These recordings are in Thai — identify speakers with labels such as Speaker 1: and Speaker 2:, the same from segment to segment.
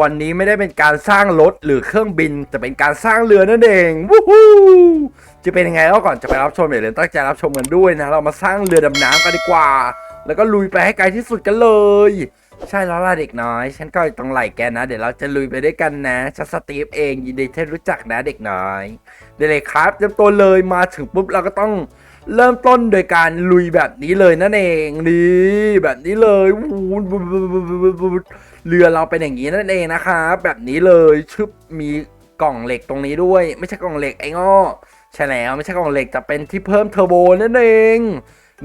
Speaker 1: วันนี้ไม่ได้เป็นการสร้างรถหรือเครื่องบิน แต่เป็นการสร้างเรือนั่นเองวู้ฮู้จะเป็นยังไงก็ก่อนจะไปรับชมอย่าลืมตั้งใจรับชมกันด้วยนะ เรามาสร้างเรือดำน้ำกันดีกว่า แล้วก็ลุยไปให้ไกลที่สุดกันเลย ใช่แล้วล่ะเด็กน้อย ฉันก็อยู่ตรงไหลแกนะ เดี๋ยวเราจะลุยไปด้วยกันนะฉันสตีฟเองยินดีที่รู้จักนะเด็กน้อยได้เลยครับเตรียมตัวเลยมาถึงปุ๊บเราก็ต้องเริ่มต้นโดยการลุยแบบนี้เลยนั่นเองนี่แบบนี้เลยวูด เรือเราเป็นอย่างนี้นั่นเองนะครับแบบนี้เลยชึบมีกล่องเหล็กตรงนี้ด้วย ไม่ใช่กล่องเหล็กไอ้งอใช่แล้วไม่ใช่กล่องเหล็กแต่เป็นที่เพิ่มเทอร์โบนั่นเอง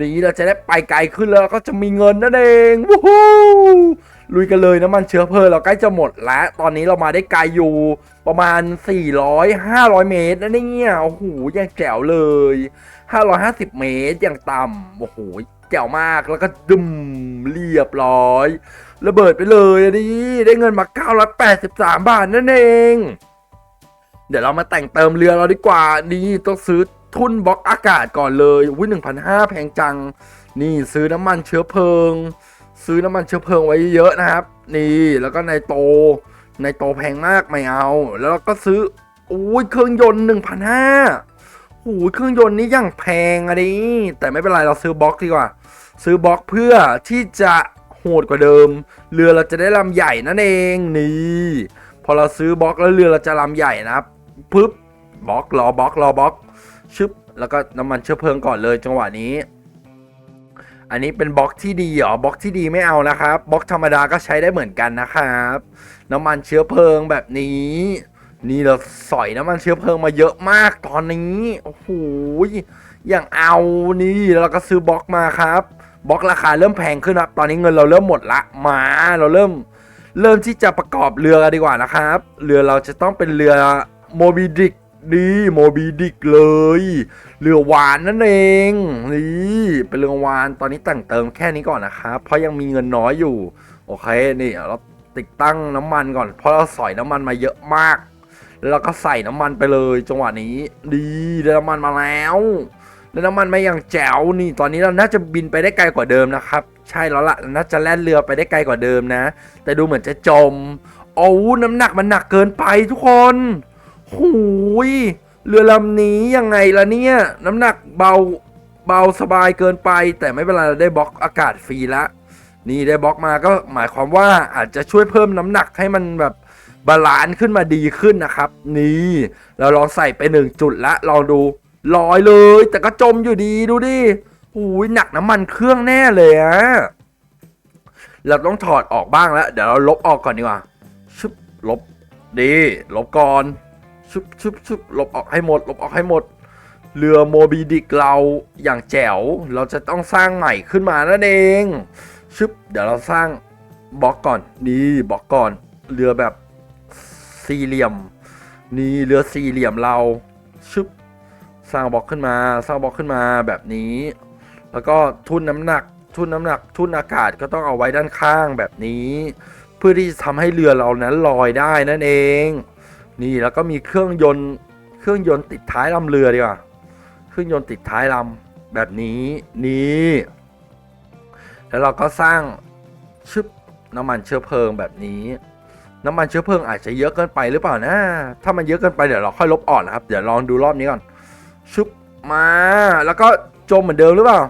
Speaker 1: นี้เราจะได้ไปไกลขึ้นแล้วก็จะมีเงินนั่นเองวู้ฮู้ลุยกันเลยน้ำมันเชื้อเพลิงเราใกล้จะหมดแล้วตอนนี้เรามาได้ไกลอยู่ประมาณ 400 500 เมตรนะเนี่ยโอ้โหยังแจ๋วเลย 550 เมตรอย่างต่ำโอ้โห แจ๋วมากแล้วก็ดึมเรียบร้อย ระเบิดไปเลยอันนี้ได้เงินมา 983 บาทนั่นเอง เดี๋ยวเรามาแต่งเติมเรือเราดีกว่านี่ต้องซื้อทุนบล็อกอากาศก่อนเลยอุ้ยหนึ่งพันห้าแพงจัง นี่ซื้อน้ำมันเชื้อเพลิง ซื้อน้ำมันเชื้อเพลิงไว้เยอะนะครับ นี่แล้วก็ในโตในโตแพงมากไม่เอา แล้วก็ซื้ออุ้ยเครื่องยนต์หนึ่งพันห้า หูเครื่องยนต์นี่ยังแพงอะดิแต่ไม่เป็นไรเราซื้อบล็อกดีกว่า ซื้อบล็อกเพื่อที่จะโหดกว่าเดิม เรือเราจะได้ลำใหญ่นั่นเองนี่พอเราซื้อบล็อกแล้วเรือเราจะลำใหญ่นะครับปึ๊บบล็อกรอบล็อกรอบล็อกชึบแล้วก็น้ำมันเชื้อเพลิงก่อนเลยจังหวะนี้ อันนี้เป็นบล็อกที่ดีเหรอบล็อกที่ดีไม่เอานะครับบล็อกธรรมดาก็ใช้ได้เหมือนกันนะครับ น้ำมันเชื้อเพลิงแบบนี้ นี่เราสอยน้ำมันเชื้อเพลิงมาเยอะมากตอนนี้ โอ้โห อย่างเอานี่เราก็ซื้อบล็อกมาครับ บล็อกราคาเริ่มแพงขึ้นครับ ตอนนี้เงินเราเริ่มหมดละ มาเราเริ่ม เริ่มที่จะประกอบเรือกันดีกว่านะครับ เรือเราจะต้องเป็นเรือโมบิดิกดีโมบิดิกเลย เรือวานนั่นเอง นี่เป็นเรือวานตอนนี้แต่งเติมแค่นี้ก่อนนะครับ เพราะยังมีเงินน้อยอยู่ โอเค นี่เราติดตั้งน้ำมันก่อน เพราะเราสอยน้ำมันมาเยอะมาก แล้วก็ใส่น้ำมันไปเลยจังหวะนี้ ดีได้น้ำมันมาแล้วได้น้ำมันมาอย่างแจ๋วนี่ ตอนนี้เราน่าจะบินไปได้ไกลกว่าเดิมนะครับ ใช่แล้วล่ะน่าจะแล่นเรือไปได้ไกลกว่าเดิมนะ แต่ดูเหมือนจะจมโอ้น้ำหนักมันหนักเกินไปทุกคนหูยเรือลำนี้ยังไงล่ะเนี่ยน้ำหนักเบาเบาสบายเกินไป แต่ไม่เป็นไรเราได้บล็อกอากาศฟรีละนี่ได้บล็อกมาก็หมายความว่าอาจจะช่วยเพิ่มน้ำหนักให้มันแบบ บาลานซ์ขึ้นมาดีขึ้นนะครับ นี่เราลองใส่ไปหนึ่งจุดละลองดูลอยเลย แต่ก็จมอยู่ดีดูดิหูยหนักน้ำมันเครื่องแน่เลยอะเราต้องถอดออกบ้างแล้ว เดี๋ยวเราลบออกก่อนดีกว่าชุบลบดีลบก่อนชุบชุบชุบลบออกให้หมด ลบออกให้หมด เรือโมบิดิกเราอย่างแจ๋ว เราจะต้องสร้างใหม่ขึ้นมานั่นเองชึบเดี๋ยวเราสร้างบล็อกก่อน นี่บล็อกก่อน เรือแบบ สี่เหลี่ยม นี่เรือสี่เหลี่ยมเราชึบสร้างบล็อกขึ้นมา สร้างบล็อกขึ้นมาแบบนี้ แล้วก็ทุ่นน้ำหนัก ทุ่นน้ำหนัก ทุ่นอากาศก็ต้องเอาไว้ด้านข้างแบบนี้ เพื่อที่จะทำให้เรือเรานั้นลอยได้นั่นเอง นี่แล้วก็มีเครื่องยนต์เครื่องยนต์ติดท้ายลำเรือดีกว่าเครื่องยนต์ติดท้ายลำแบบนี้นี่ แล้วเราก็สร้างชึบน้ำมันเชื้อเพลิงแบบนี้ น้ำมันเชื้อเพลิงอาจจะเยอะเกินไปหรือเปล่านะ ถ้ามันเยอะเกินไปเดี๋ยวเราค่อยลบออกนะครับ เดี๋ยวลองดูรอบนี้ก่อนชึบมา แล้วก็จมเหมือนเดิมหรือเปล่า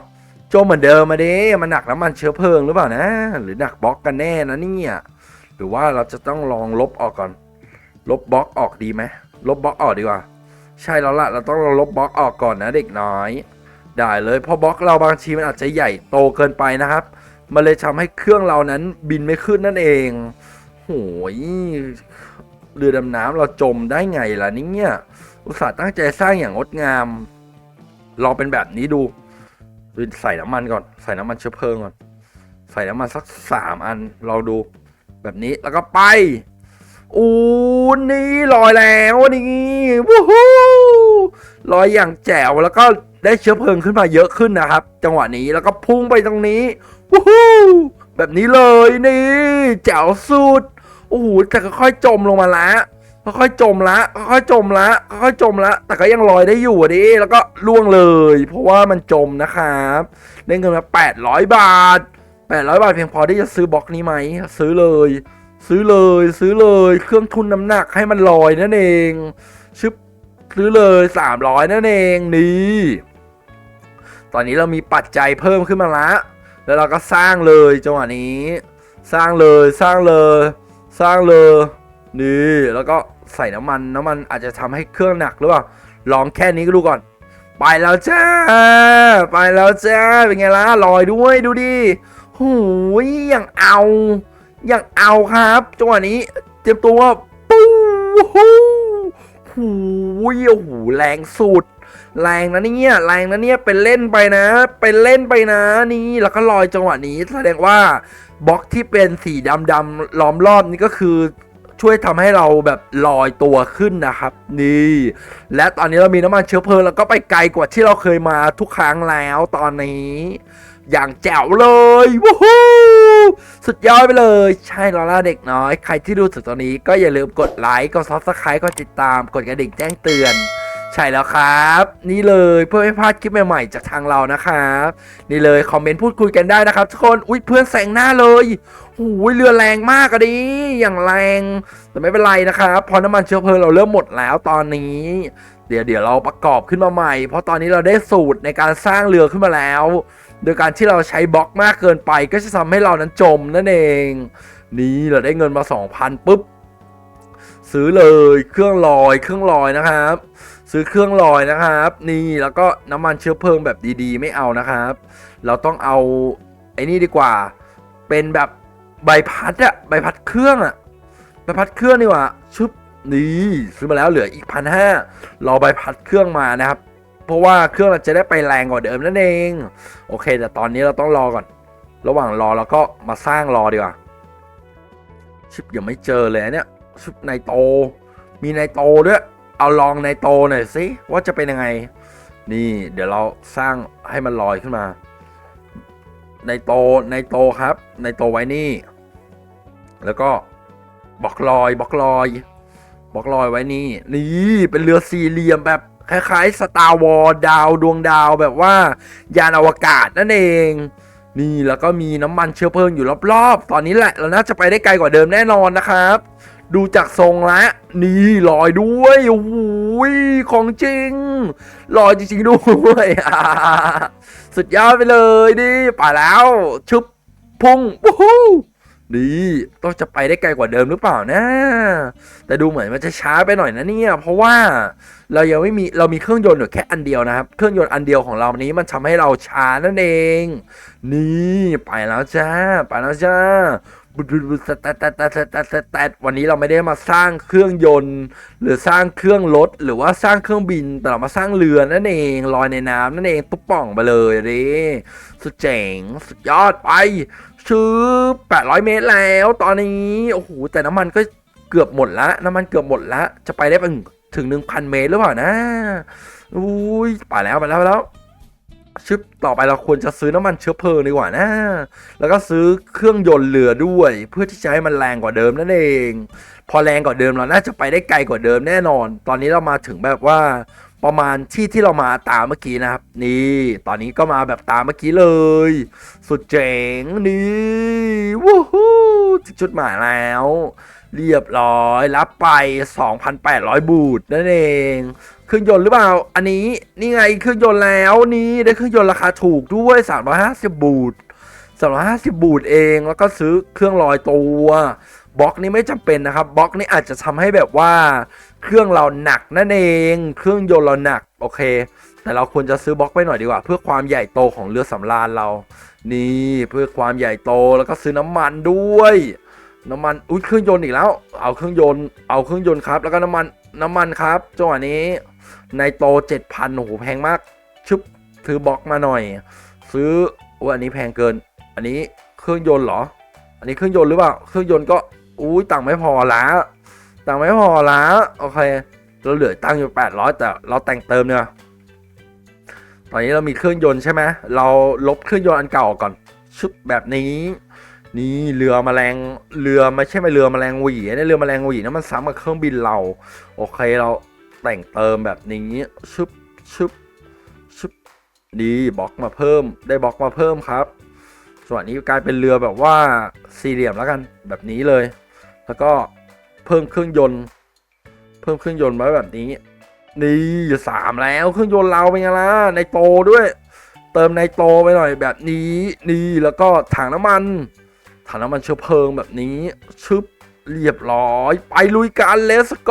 Speaker 1: จมเหมือนเดิมมาดิมันหนักน้ำมันเชื้อเพลิงหรือเปล่านะ หรือหนักบล็อกกันแน่นะเนี่ย หรือว่าเราจะต้องลองลบออกก่อน ลบบล็อกออกดีไหมลบบล็อกออกดีกว่า ใช่แล้วล่ะ เราต้องลบบล็อกออกก่อนนะเด็กน้อย ได้เลยเพราะบล็อกเราบางทีมันอาจจะใหญ่โตเกินไปนะครับ มันเลยทำให้เครื่องเรานั้นบินไม่ขึ้นนั่นเอง โหยเรือดำน้ำเราจมได้ไงล่ะเนี่ย อุตส่าห์ตั้งใจสร้างอย่างงดงาม ลองเป็นแบบนี้ดูใส่น้ำมันก่อน ใส่น้ำมันเชื้อเพลิงก่อน ใส่น้ำมันสักสามอัน ลองดูแบบนี้แล้วก็ไปอู้นี่ลอยแล้วนี่วู้ฮู้ลอยอย่างแจ๋วแล้วก็ได้เชื้อเพลิงขึ้นมาเยอะขึ้นนะครับ จังหวะนี้แล้วก็พุ่งไปตรงนี้วู้ฮู้ แบบนี้เลยนี่แจ๋วสุดโอ้โหแต่ค่อยๆจมลงมาละค่อยๆจมละค่อยๆจมละค่อยๆจมละแต่ก็ยังลอยได้อยู่ดิแล้วก็ล่วงเลย เพราะว่ามันจมนะครับได้เงินมา800 บาท 800 บาทเพียงพอที่จะซื้อบล็อกนี้ไหมซื้อเลย ซื้อเลยซื้อเลยเครื่องทุนน้ำหนักให้มันลอยนั่นเองชึบซื้อเลยสามร้อยนั่นเองนี่ตอนนี้เรามีปัจจัยเพิ่มขึ้นมาละ แล้วเราก็สร้างเลยจังหวะนี้ สร้างเลยสร้างเลย สร้างเลยนี่แล้วก็ใส่น้ำมันน้ำมันอาจจะทำให้เครื่องหนักหรือเปล่าลองแค่นี้ก็ดูก่อน ไปแล้วจ้า ไปแล้วจ้าเป็นไงล่ะลอยด้วยดูดิหูยยังเอายังเอาครับจังหวะนี้เตรียมตัวปูหูหูยโอ้โหแรงสุด แรงนะเนี่ยแรงนะเนี่ยเป็นเล่นไปนะ เป็นเล่นไปนะ นี่แล้วก็ลอยจังหวะนี้ แสดงว่าบล็อกที่เป็นสีดำดำล้อมรอบนี่ก็คือช่วยทำให้เราแบบลอยตัวขึ้นนะครับ นี่ และตอนนี้เรามีน้ำมันเชื้อเพลิงแล้วก็ไปไกลกว่าที่เราเคยมาทุกครั้งแล้วตอนนี้ อย่างแจ๋วเลยวู้ฮู้สุดยอดไปเลย ใช่ลอล่าเด็กน้อย ใครที่ดูถึงตอนนี้ก็อย่าลืมกดไลค์กดซับสไครต์กดติดตามกดกระดิ่งแจ้งเตือน ใช่แล้วครับ นี่เลยเพื่อไม่พลาดคลิปใหม่ๆจากทางเรานะครับนี่เลยคอมเมนต์พูดคุยกันได้นะครับทุกคนอุ้ยเพื่อนแซงหน้าเลยหูยเรือแรงมากอะดิอย่างแรงแต่ไม่เป็นไรนะครับเพราะน้ำมันเชื้อเพลิงเราเริ่มหมดแล้วตอนนี้ เดี๋ยวเดี๋ยวเราประกอบขึ้นมาใหม่ เพราะตอนนี้เราได้สูตรในการสร้างเรือขึ้นมาแล้ว โดยการที่เราใช้บล็อกมากเกินไปก็จะทำให้เรานั้นจมนั่นเอง นี่เราได้เงินมา2,000ปุ๊บซื้อเลยเครื่องลอยเครื่องลอยนะครับ ซื้อเครื่องลอยนะครับ นี่แล้วก็น้ำมันเชื้อเพลิงแบบดีๆ ไม่เอานะครับ เราต้องเอาไอ้นี่ดีกว่า เป็นแบบใบพัดอะใบพัดเครื่องอะใบพัดเครื่องนี่หว่าชุบนี่ซื้อมาแล้วเหลืออีกพันห้ารอใบพัดเครื่องมานะครับ เพราะว่าเครื่องเราจะได้ไปแรงกว่าเดิมนั่นเอง โอเค แต่ตอนนี้เราต้องรอก่อน ระหว่างรอเราก็มาสร้างรอดีกว่าชิปยังไม่เจอเลยเนี่ยชิปไนโต มีไนโตด้วย เอาลองไนโตหน่อยสิว่าจะเป็นยังไง นี่ เดี๋ยวเราสร้างให้มันลอยขึ้นมาไนโตไนโตครับไนโตไว้นี่ แล้วก็บล็อกลอยบล็อกลอยบล็อกลอยไว้นี่ นี่เป็นเรือสี่เหลี่ยมแบบคล้ายๆสตาร์วอลดาวดวงดาวแบบว่า ยานอวกาศนั่นเอง นี่แล้วก็มีน้ำมันเชื้อเพลิงอยู่รอบๆ ตอนนี้แหละ เราน่าจะไปได้ไกลกว่าเดิมแน่นอนนะครับ ดูจากทรงแล้วนี่ลอยด้วยโอ้โหของจริงลอยจริงๆด้วยสุดยอดไปเลยนี่ไปแล้ว ชุบพุ่งวู้นี่ต้องจะไปได้ไกลกว่าเดิมหรือเปล่านะ แต่ดูเหมือนมันจะช้าไปหน่อยนะเนี่ย เพราะว่าเรายังไม่มีเรามีเครื่องยนต์อยู่แค่อันเดียวนะครับ เครื่องยนต์อันเดียวของเรานี้มันทำให้เราช้านั่นเอง นี่ไปแล้วจ้า ไปแล้วจ้า บุดบุดบุดสแตตสแตตสแตตสแตตวันนี้เราไม่ได้มาสร้างเครื่องยนต์ หรือสร้างเครื่องรถหรือว่าสร้างเครื่องบิน แต่เรามาสร้างเรือนั่นเองลอยในน้ำนั่นเองตุ๊บป่องไปเลยดิสุดเจ๋งสุดยอดไปชื่อ800 เมตรแล้ว ตอนนี้โอ้โหแต่น้ำมันก็เกือบหมดละน้ำมันเกือบหมดละจะไปได้เป็นถึง 1,000 เมตรหรือเปล่านะอุ้ยไปแล้วไปแล้วไปแล้ว ชึบต่อไปเราควรจะซื้อน้ำมันเชื้อเพลิงดีกว่านะ แล้วก็ซื้อเครื่องยนต์เรือด้วย เพื่อที่จะให้มันแรงกว่าเดิมนั่นเอง พอแรงกว่าเดิมเราน่าจะไปได้ไกลกว่าเดิมแน่นอน ตอนนี้เรามาถึงแบบว่าประมาณที่ที่เรามาตามเมื่อกี้นะครับ นี่ ตอนนี้ก็มาแบบตามเมื่อกี้เลย สุดเจ๋งนี่วู้ฮู้ถึงจุดหมายแล้ว เรียบร้อยรับไป 2,800 บูทนั่นเอง เครื่องยนต์หรือเปล่า อันนี้นี่ไงเครื่องยนต์แล้วนี่ได้เครื่องยนต์ราคาถูกด้วย 350 บูท350 บูทเองแล้วก็ซื้อเครื่องลอยตัวบล็อกนี้ไม่จำเป็นนะครับบล็อกนี้อาจจะทำให้แบบว่าเครื่องเราหนักนั่นเอง เครื่องยนต์เราหนักโอเค แต่เราควรจะซื้อบล็อกไปหน่อยดีกว่า เพื่อความใหญ่โตของเรือสำราญเรา นี่เพื่อความใหญ่โตแล้วก็ซื้อน้ำมันด้วย น้ำมันอุ้ยเครื่องยนต์อีกแล้ว เอาเครื่องยนต์เอาเครื่องยนต์ครับ แล้วก็น้ำมันน้ำมันครับจังหวะนี้ ในโตเจ็ดพันโอ้โหแพงมากชุบซื้อบล็อกมาหน่อย ซื้อว่าอันนี้แพงเกิน อันนี้เครื่องยนต์เหรอ อันนี้เครื่องยนต์หรือเปล่า เครื่องยนต์ก็อุ้ยตังค์ไม่พอล้วตังค์ไม่พอล้วโอเคเราเหลือตังค์อยู่แปดร้อยแต่เราแต่งเติมเนี่ยตอนนี้เรามีเครื่องยนต์ใช่ไหมเราลบเครื่องยนต์อันเก่าออกก่อนชุบแบบนี้ นี่เรือแมลงเรือไม่ใช่ไหมเรือแมลงหวีนะเรือแมลงหวีนะมันซ้ำกับเครื่องบินเรา โอเคเรา แต่งเติมแบบนี้ชึบชึบชึบดีบล็อกมาเพิ่ม ได้บล็อกมาเพิ่มครับ ส่วนนี้กลายเป็นเรือแบบว่าสี่เหลี่ยมแล้วกันแบบนี้เลย แล้วก็เพิ่มเครื่องยนต์ เพิ่มเครื่องยนต์ไว้แบบนี้ นี่สามแล้วเครื่องยนต์เราเป็นไงล่ะในโตด้วย เติมในโตไปหน่อยแบบนี้ นี่แล้วก็ถังน้ำมันถังน้ำมันเชื้อเพลิงแบบนี้ชึบเรียบร้อย ไปลุยกันเลสโก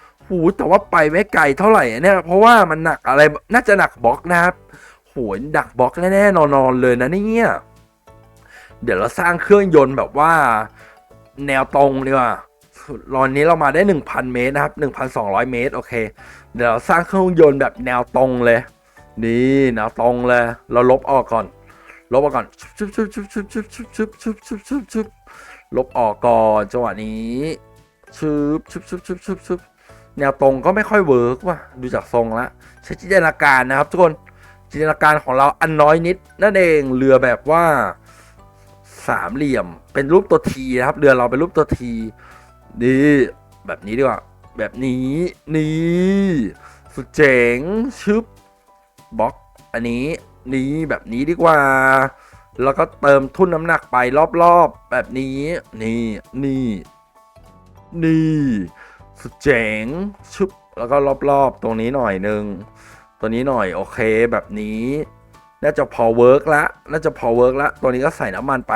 Speaker 1: หูแต่ว่าไปไม่ไกลเท่าไหร่เนี่ย เพราะว่ามันหนักอะไรน่าจะหนักบล็อกนะครับโหยดักบล็อกแน่ๆนอนๆเลยนะเนี่ยเดี๋ยวเราสร้างเครื่องยนต์แบบว่า แนวตรงดีกว่าตอนนี้เรามาได้ 1,000 เมตรนะครับ 1,200 เมตร โอเค เดี๋ยวเราสร้างเครื่องยนต์แบบแนวตรงเลย นี่แนวตรงเลย เราลบออกก่อน ลบออกก่อนชุบชุบชุบชุบชุบชุบชุบชุบชุบชุบชุบลบออกก่อนจังหวะนี้ชุบชุบชุบชุบชุบชุบ แนวตรงก็ไม่ค่อยเวิร์กว่ะดูจากทรงละใช้จินตนาการนะครับ ทุกคนจินตนาการของเราอันน้อยนิด นั่นเองเรือแบบว่าสามเหลี่ยม เป็นรูปตัวทีนะครับ เรือเราเป็นรูปตัวทีนี่แบบนี้ดีกว่าแบบนี้นี่สุดเจ๋งชึบบล็อก อันนี้นี่แบบนี้ดีกว่า แล้วก็เติมทุ่นน้ำหนักไปรอบๆ แบบนี้ นี่นี่นี่ เจ๋งชึบแล้วก็รอบๆตรงนี้หน่อยหนึ่งตัวนี้หน่อยโอเคแบบนี้ น่าจะพอเวิร์กละน่าจะพอเวิร์กละตัวนี้ก็ใส่น้ำมันไป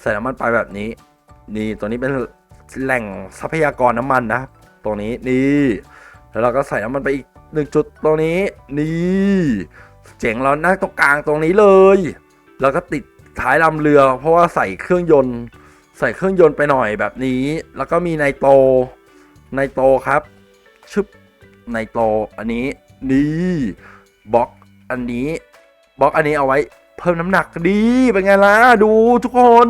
Speaker 1: ใส่น้ำมันไปแบบนี้ นี่ตัวนี้เป็นแหล่งทรัพยากรน้ำมันนะตรงนี้นี่แล้วเราก็ใส่น้ำมันไปอีกหนึ่งจุดตรงนี้นี่เจ๋งเรานั่งตรงกลางตรงนี้เลย แล้วก็ติดท้ายลำเรือ เพราะว่าใส่เครื่องยนต์ ใส่เครื่องยนต์ไปหน่อยแบบนี้ แล้วก็มีไนโตร ไนโตครับชึบไนโตอันนี้นี่บล็อกอันนี้บล็อกอันนี้เอาไว้เพิ่มน้ำหนักดีเป็นไงล่ะดูทุกคน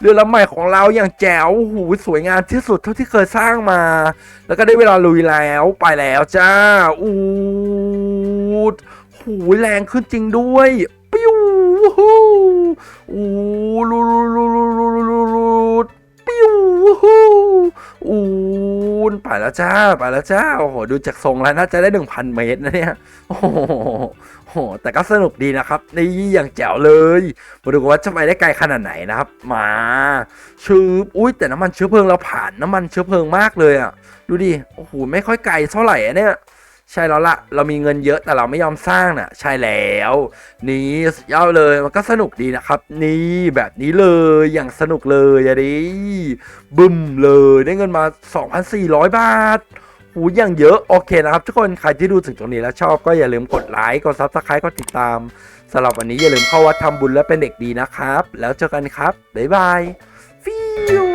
Speaker 1: เรือลำใหม่ของเราอย่างแจ๋วหูสวยงามที่สุดเท่าที่เคยสร้างมา แล้วก็ได้เวลาลุยแล้วไปแล้วจ้าอูดหูแรงขึ้นจริงด้วยปิ้วฮู้อู นไปแล้วจ้าไปแล้วจ้าโอ้โหดูจากทรงแล้วน่าจะได้1,000เมตรนะเนี่ยโอ้โหโหแต่ก็สนุกดีนะครับนี่อย่างแจ๋วเลยมาดูกันว่าจะไปได้ไกลขนาดไหนนะครับ มาชื้ออุ้ยแต่น้ำมันเชื้อเพลิงเราผ่านน้ำมันเชื้อเพลิงมากเลยอะดูดิโอ้โหไม่ค่อยไกลเท่าไหร่เนี่ย ใช่แล้วละเรามีเงินเยอะแต่เราไม่ยอมสร้างน่ะ ใช่แล้ว นี่ยอดเลยมันก็สนุกดีนะครับ นี่แบบนี้เลยอย่างสนุกเลยอะดิบึ้มเลยได้เงินมา 2,400 บาทหูอย่างเยอะโอเคนะครับ ทุกคนใครที่ดูถึงตรงนี้แล้วชอบก็อย่าลืมกดไลค์กดซับสไครต์กดติดตามสำหรับวันนี้อย่าลืมเข้าวัดทำบุญและเป็นเด็กดีนะครับ แล้วเจอกันครับบ๊ายบาย